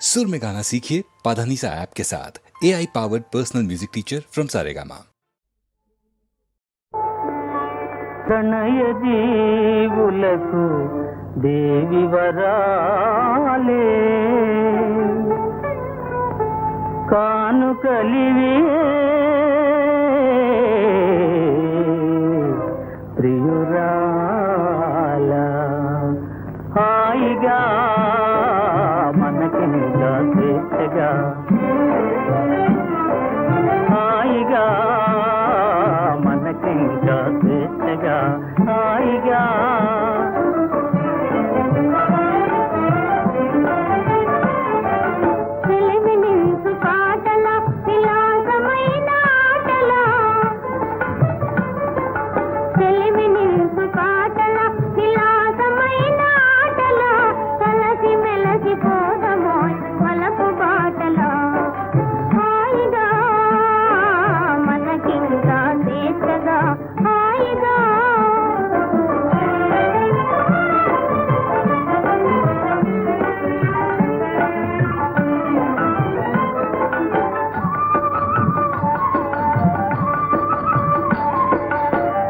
सुर में गाना सीखिए पाधानीसा ऐप के साथ A I powered personal music teacher from Saregama ప్రణయ జీవులకు దేవి వరాలే కానుకలివే ప్రియురాల जा देखेगा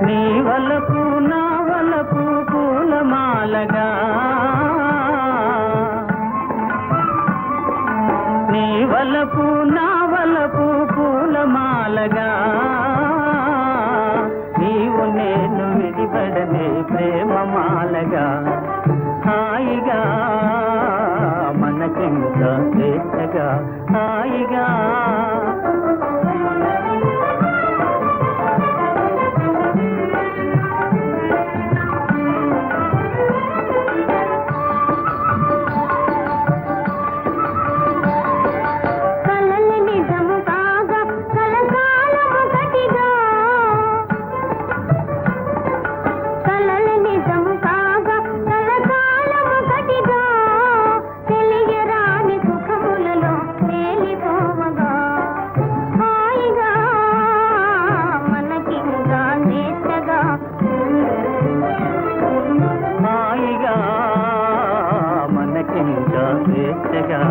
నీ వలపు నా వలపు పూలమాలగా. నీ వలపు నా వలపు పూలమాలగా. నీవు నేను విడిపడనే ప్రేమమాలగా. హాయిగా మనకింకా చేతగా ఇంకా స్వేచ్ఛగా